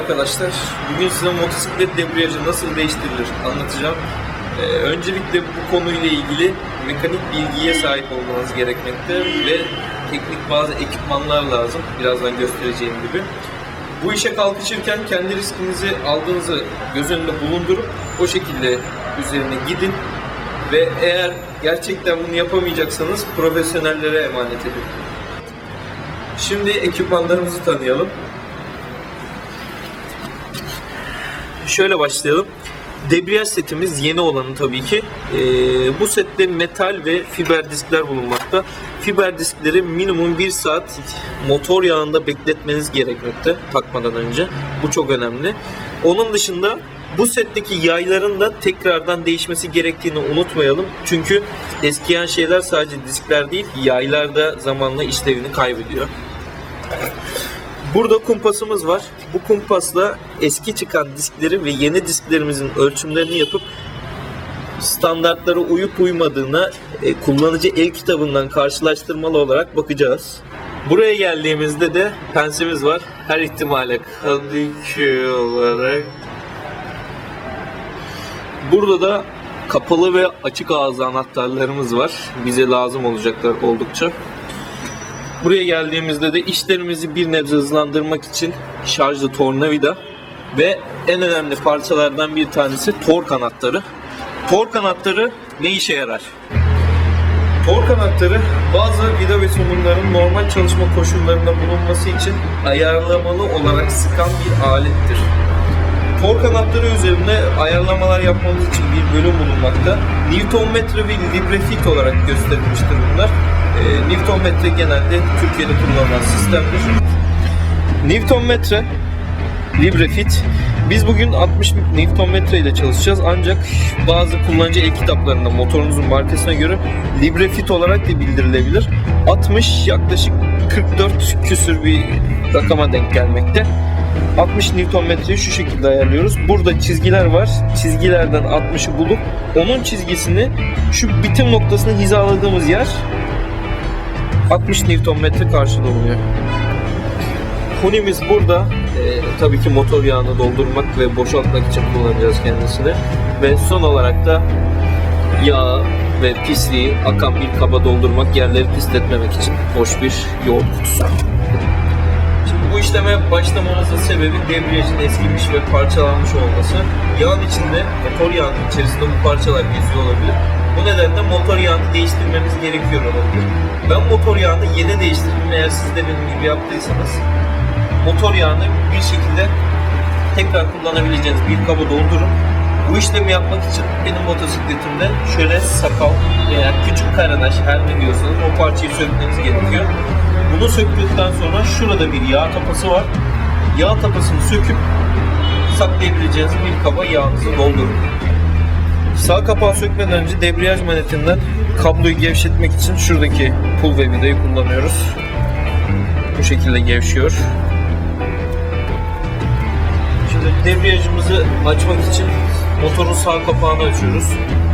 Arkadaşlar. Bugün size motosiklet debriyajı nasıl değiştirilir anlatacağım. Ee, öncelikle bu konuyla ilgili mekanik bilgiye sahip olmanız gerekmekte ve teknik bazı ekipmanlar lazım. Birazdan göstereceğim gibi. Bu işe kalkışırken kendi riskinizi aldığınızı göz önünde bulundurup o şekilde üzerine gidin ve eğer gerçekten bunu yapamayacaksanız profesyonellere emanet edin. Şimdi ekipmanlarımızı tanıyalım. Şöyle başlayalım. Debriyaj setimiz yeni olanı tabii ki. Ee, bu sette metal ve fiber diskler bulunmakta. Fiber diskleri minimum 1 saat motor yağında bekletmeniz gerekmekte takmadan önce. Bu çok önemli. Onun dışında bu setteki yayların da tekrardan değişmesi gerektiğini unutmayalım. Çünkü eskiyen şeyler sadece diskler değil, yaylar da zamanla işlevini kaybediyor. Burada kumpasımız var. Bu kumpasla eski çıkan diskleri ve yeni disklerimizin ölçümlerini yapıp standartlara uyup uymadığına e, kullanıcı el kitabından karşılaştırmalı olarak bakacağız. Buraya geldiğimizde de pensimiz var. Her ihtimale karşı olarak. Burada da kapalı ve açık ağızlı anahtarlarımız var. Bize lazım olacaklar oldukça. Buraya geldiğimizde de işlerimizi bir nebze hızlandırmak için şarjlı tornavida ve en önemli parçalardan bir tanesi tork anahtarı. Tork anahtarı ne işe yarar? Tork anahtarı bazı vida ve somunların normal çalışma koşullarında bulunması için ayarlamalı olarak sıkan bir alettir. Tork anahtarı üzerinde ayarlamalar yapmamız için bir bölüm bulunmakta. Newtonmetre ve librefit olarak gösterilmiştir bunlar. E, Newtonmetre genelde Türkiye'de kullanılan sistemdir. Newtonmetre, librefit. Biz bugün 60 Newtonmetre ile çalışacağız ancak bazı kullanıcı el kitaplarında motorunuzun markasına göre librefit olarak da bildirilebilir. 60 yaklaşık 44 küsür bir rakama denk gelmekte. 60 Newtonmetreyi şu şekilde ayarlıyoruz. Burada çizgiler var. Çizgilerden 60'ı bulup onun çizgisini şu bitim noktasına hizaladığımız yer 60 Newtonmetre karşılığı oluyor. Hunimiz burada. Ee, tabii ki motor yağını doldurmak ve boşaltmak için kullanacağız kendisini. Ve son olarak da yağ ve pisliği akan bir kaba doldurmak, yerleri pisletmemek için boş bir yoğurt kutusu. Şimdi bu işleme başlamamızın sebebi debriyajın eskimiş ve parçalanmış olması. Yağın içinde, motor yağının içerisinde bu parçalar geziyor olabilir. Bu nedenle motor yağını değiştirmemiz gerekiyor olabilir. Ben motor yağını yeni değiştirdim. Eğer siz de benim gibi yaptıysanız motor yağını bir şekilde tekrar kullanabileceğiniz bir kaba doldurun. Bu işlemi yapmak için benim motosikletimde şöyle sakal veya küçük karanaş her ne diyorsanız o parçayı sökmeniz gerekiyor. Bunu söktükten sonra şurada bir yağ tapası var. Yağ tapasını söküp saklayabileceğiniz bir kaba yağınızı doldurun. Sağ kapağı sökmeden önce debriyaj manetinden kabloyu gevşetmek için şuradaki pul ve vidayı kullanıyoruz. Bu şekilde gevşiyor. Şimdi debriyajımızı açmak için motorun sağ kapağını açıyoruz.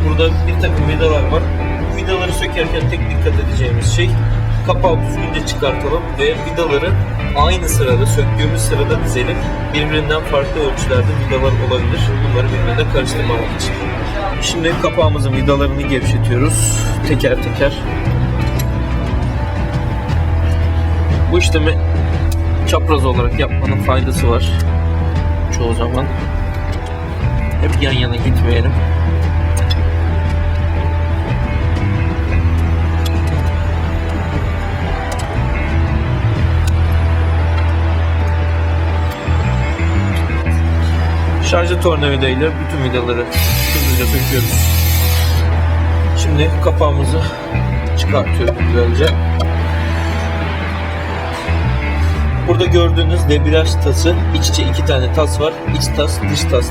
Burada bir takım vidalar var. Bu vidaları sökerken tek dikkat edeceğimiz şey kapağı düzgünce çıkartalım ve vidaları aynı sırada söktüğümüz sırada dizelim. Birbirinden farklı ölçülerde vidalar olabilir. Bunları birbirine karıştırmamak için. Şimdi kapağımızın vidalarını gevşetiyoruz. Teker teker. Bu işlemi çapraz olarak yapmanın faydası var. Çoğu zaman. Hep yan yana gitmeyelim. Şarjı tornavida ile bütün vidaları hızlıca söküyoruz. Şimdi kapağımızı çıkartıyoruz güzelce. Burada gördüğünüz debriyaj tası, iç içe iki tane tas var. İç tas, dış tas.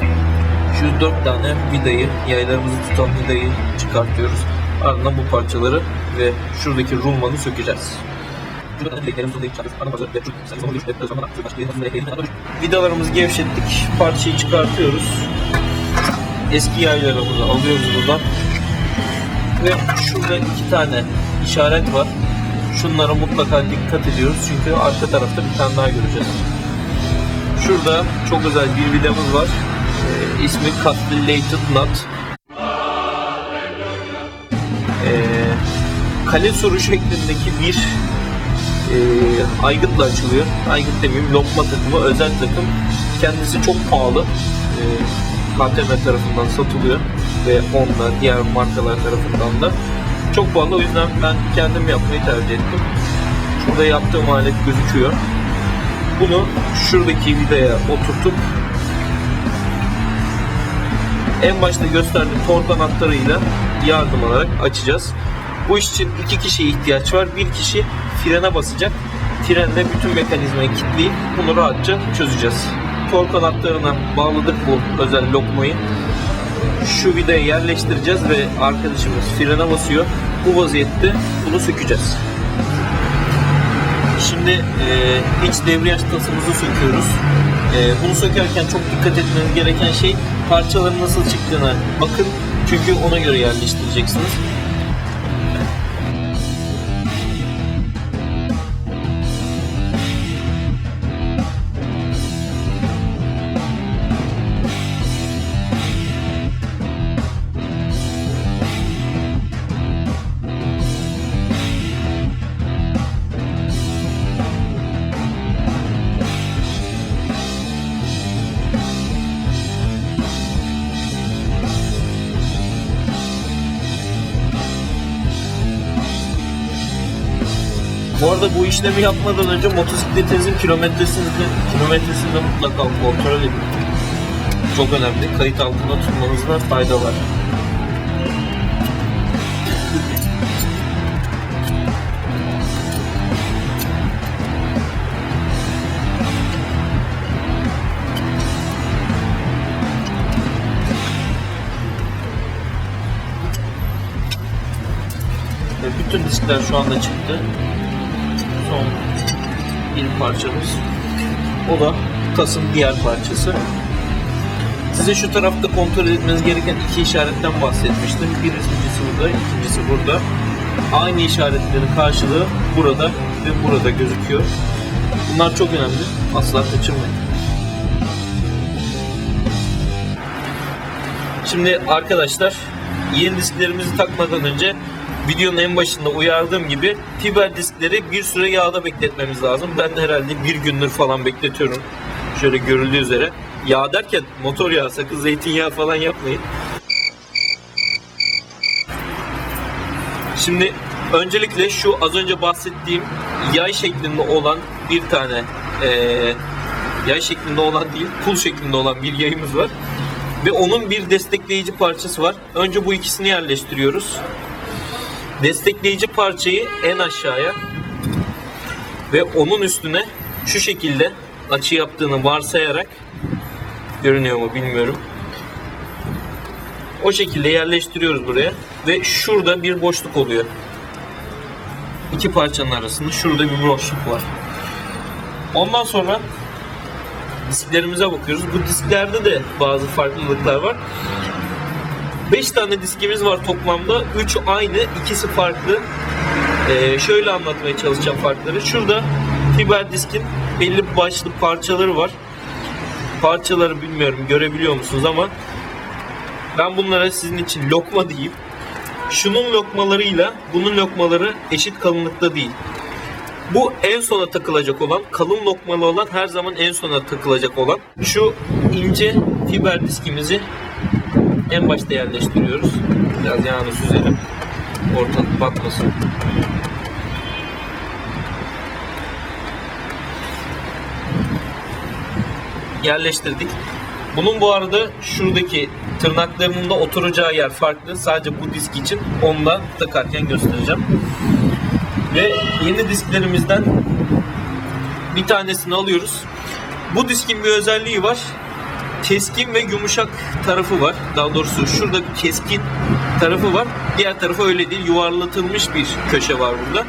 Şu dört tane vidayı, yaylarımızı tutan vidayı çıkartıyoruz. Ardından bu parçaları ve şuradaki rulmanı sökeceğiz. Vidalarımızı gevşettik. Parçayı çıkartıyoruz. Eski yaylarımızı alıyoruz buradan. Ve şurada iki tane işaret var. Şunlara mutlaka dikkat ediyoruz çünkü arka tarafta bir tane daha göreceğiz. Şurada çok özel bir vidamız var. Ee, ismi Castellated Nut. Ee, kale soru şeklindeki bir e, aygıtla açılıyor. Aygıt demeyeyim, lokma takımı, özel takım. Kendisi çok pahalı. E, KTM tarafından satılıyor ve Honda, diğer markalar tarafından da. Çok pahalı o yüzden ben kendim yapmayı tercih ettim. Şurada yaptığım alet gözüküyor. Bunu şuradaki vidaya oturtup en başta gösterdiğim tork anahtarıyla yardım alarak açacağız. Bu iş için iki kişiye ihtiyaç var. Bir kişi frene basacak. Frenle bütün mekanizmayı kilitleyip bunu rahatça çözeceğiz. Tork anahtarına bağladık bu özel lokmayı. Şu vidaya yerleştireceğiz ve arkadaşımız frene basıyor. Bu vaziyette bunu sökeceğiz. Şimdi e, iç debriyaj tasımızı söküyoruz. E, bunu sökerken çok dikkat etmeniz gereken şey parçaların nasıl çıktığına bakın. Çünkü ona göre yerleştireceksiniz. Arada bu işlemi yapmadan önce motosikletinizin kilometresini kilometresini de mutlaka kontrol edin. Çok önemli. Kayıt altında tutmanızda fayda var. Bütün diskler şu anda çıktı. Son bir parçamız. O da tasın diğer parçası. Size şu tarafta kontrol etmeniz gereken iki işaretten bahsetmiştim. Birincisi burada, ikincisi burada. Aynı işaretlerin karşılığı burada ve burada gözüküyor. Bunlar çok önemli. Asla kaçırmayın. Şimdi arkadaşlar yeni disklerimizi takmadan önce videonun en başında uyardığım gibi fiber diskleri bir süre yağda bekletmemiz lazım. Ben de herhalde bir gündür falan bekletiyorum. Şöyle görüldüğü üzere. Yağ derken motor yağı sakın zeytinyağı falan yapmayın. Şimdi öncelikle şu az önce bahsettiğim yay şeklinde olan bir tane eee, yay şeklinde olan değil pul şeklinde olan bir yayımız var. Ve onun bir destekleyici parçası var. Önce bu ikisini yerleştiriyoruz. Destekleyici parçayı en aşağıya ve onun üstüne şu şekilde açı yaptığını varsayarak görünüyor mu bilmiyorum. O şekilde yerleştiriyoruz buraya ve şurada bir boşluk oluyor. İki parçanın arasında şurada bir boşluk var. Ondan sonra disklerimize bakıyoruz. Bu disklerde de bazı farklılıklar var. 5 tane diskimiz var toplamda. 3 aynı, ikisi farklı. Ee, şöyle anlatmaya çalışacağım farkları. Şurada fiber diskin belli başlı parçaları var. Parçaları bilmiyorum görebiliyor musunuz ama ben bunlara sizin için lokma diyeyim. Şunun lokmalarıyla bunun lokmaları eşit kalınlıkta değil. Bu en sona takılacak olan, kalın lokmalı olan her zaman en sona takılacak olan. Şu ince fiber diskimizi en başta yerleştiriyoruz. Biraz yağını süzelim. Ortalık batmasın. Yerleştirdik. Bunun bu arada şuradaki tırnaklarının da oturacağı yer farklı. Sadece bu disk için onu da takarken göstereceğim. Ve yeni disklerimizden bir tanesini alıyoruz. Bu diskin bir özelliği var. Keskin ve yumuşak tarafı var. Daha doğrusu şurada bir keskin tarafı var. Diğer tarafı öyle değil. Yuvarlatılmış bir köşe var burada.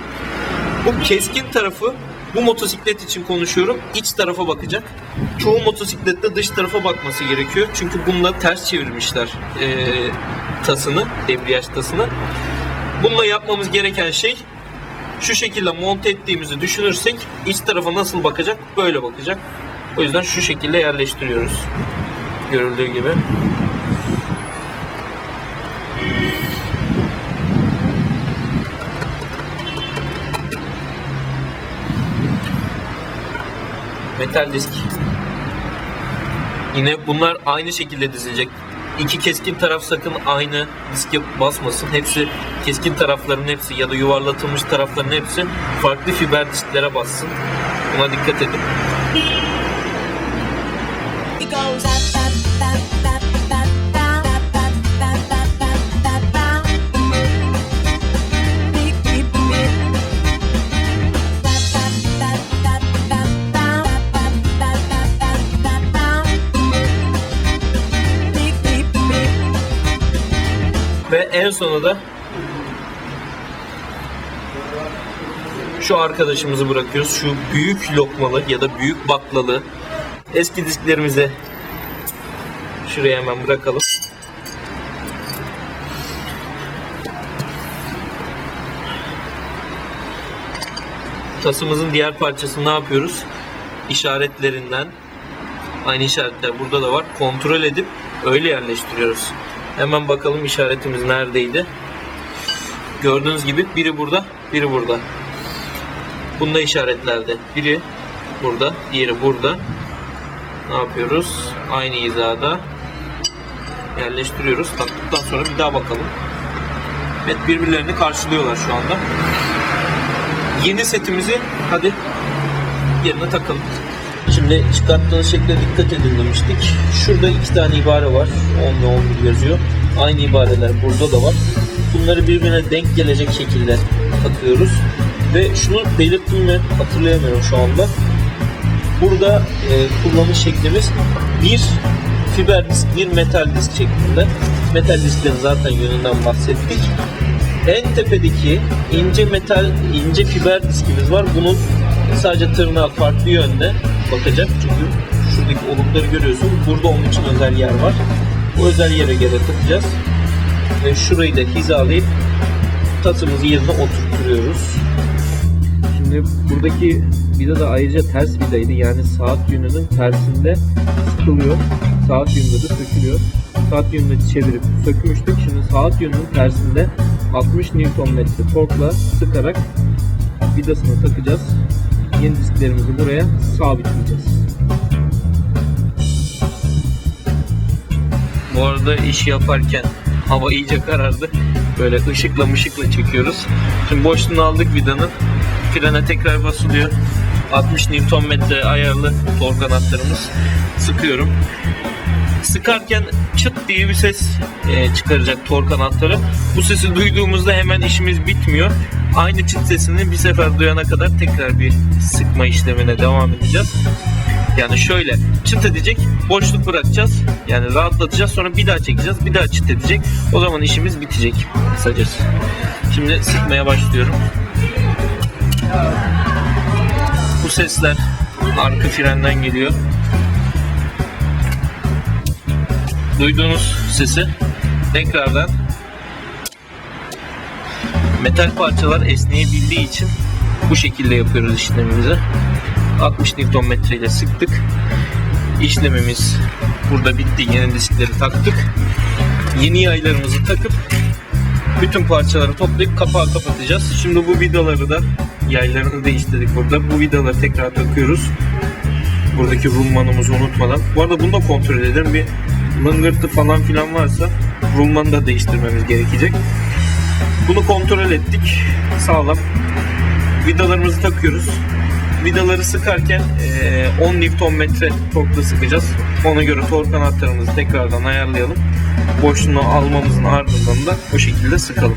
Bu keskin tarafı bu motosiklet için konuşuyorum. iç tarafa bakacak. Çoğu motosiklette dış tarafa bakması gerekiyor. Çünkü bununla ters çevirmişler eee, tasını, debriyaj tasını. Bununla yapmamız gereken şey şu şekilde monte ettiğimizi düşünürsek iç tarafa nasıl bakacak? Böyle bakacak. O yüzden şu şekilde yerleştiriyoruz. Görüldüğü gibi. Metal disk. Yine bunlar aynı şekilde dizilecek. İki keskin taraf sakın aynı diske basmasın. Hepsi keskin tarafların hepsi ya da yuvarlatılmış tarafların hepsi farklı fiber disklere bassın. Buna dikkat edin. Sona da şu arkadaşımızı bırakıyoruz. Şu büyük lokmalı ya da büyük baklalı eski disklerimize şuraya hemen bırakalım. Tasımızın diğer parçasını ne yapıyoruz? İşaretlerinden aynı işaretler burada da var. Kontrol edip öyle yerleştiriyoruz. Hemen bakalım işaretimiz neredeydi. Gördüğünüz gibi biri burada, biri burada. Bunda işaretlerde. Biri burada, diğeri burada. Ne yapıyoruz? Aynı hizada yerleştiriyoruz. Taktıktan sonra bir daha bakalım. Evet birbirlerini karşılıyorlar şu anda. Yeni setimizi hadi yerine takalım. Şimdi çıkarttığınız şekle dikkat edin demiştik. Şurada iki tane ibare var. 10 ve 11 yazıyor. Aynı ibareler burada da var. Bunları birbirine denk gelecek şekilde takıyoruz. Ve şunu belirttim mi hatırlayamıyorum şu anda. Burada e, kullanış şeklimiz bir fiber disk, bir metal disk şeklinde. Metal disklerin zaten yönünden bahsettik. En tepedeki ince metal, ince fiber diskimiz var. Bunun sadece tırnağı farklı yönde bakacak. Çünkü şuradaki olukları görüyorsun. Burada onun için özel yer var. Bu özel yere göre takacağız. Ve şurayı da hizalayıp tasımızı yerine oturtuyoruz. Şimdi buradaki vida da ayrıca ters vidaydı. Yani saat yönünün tersinde sıkılıyor. Saat yönünde de sökülüyor. Saat yönünü çevirip sökmüştük. Şimdi saat yönünün tersinde 60 Nm torkla sıkarak vidasını takacağız. Yeni disklerimizi buraya sabitleyeceğiz. Bu arada iş yaparken hava iyice karardı. Böyle ışıkla mışıkla çekiyoruz. Şimdi boşluğunu aldık vidanın. Frene tekrar basılıyor. 60 Nm ayarlı tork anahtarımız. Sıkıyorum. Sıkarken çıt diye bir ses e, çıkaracak tork anahtarı. Bu sesi duyduğumuzda hemen işimiz bitmiyor. Aynı çıt sesini bir sefer duyana kadar tekrar bir sıkma işlemine devam edeceğiz. Yani şöyle çıt edecek, boşluk bırakacağız. Yani rahatlatacağız. Sonra bir daha çekeceğiz. Bir daha çıt edecek. O zaman işimiz bitecek kısacası. Şimdi sıkmaya başlıyorum. Bu sesler arka frenden geliyor. Duyduğunuz sesi tekrardan metal parçalar esneyebildiği için bu şekilde yapıyoruz işlemimizi. 60 Nm ile sıktık. İşlemimiz burada bitti. Yeni diskleri taktık. Yeni yaylarımızı takıp bütün parçaları toplayıp kapağı kapatacağız. Şimdi bu vidaları da yaylarını değiştirdik burada. Bu vidaları tekrar takıyoruz. Buradaki rulmanımızı unutmadan. Bu arada bunu da kontrol edelim. Bir mıngırtı falan filan varsa rulmanı da değiştirmemiz gerekecek. Bunu kontrol ettik. Sağlam. Vidalarımızı takıyoruz. Vidaları sıkarken eee, 10 Nm torkla sıkacağız. Ona göre tork anahtarımızı tekrardan ayarlayalım. Boşluğunu almamızın ardından da bu şekilde sıkalım.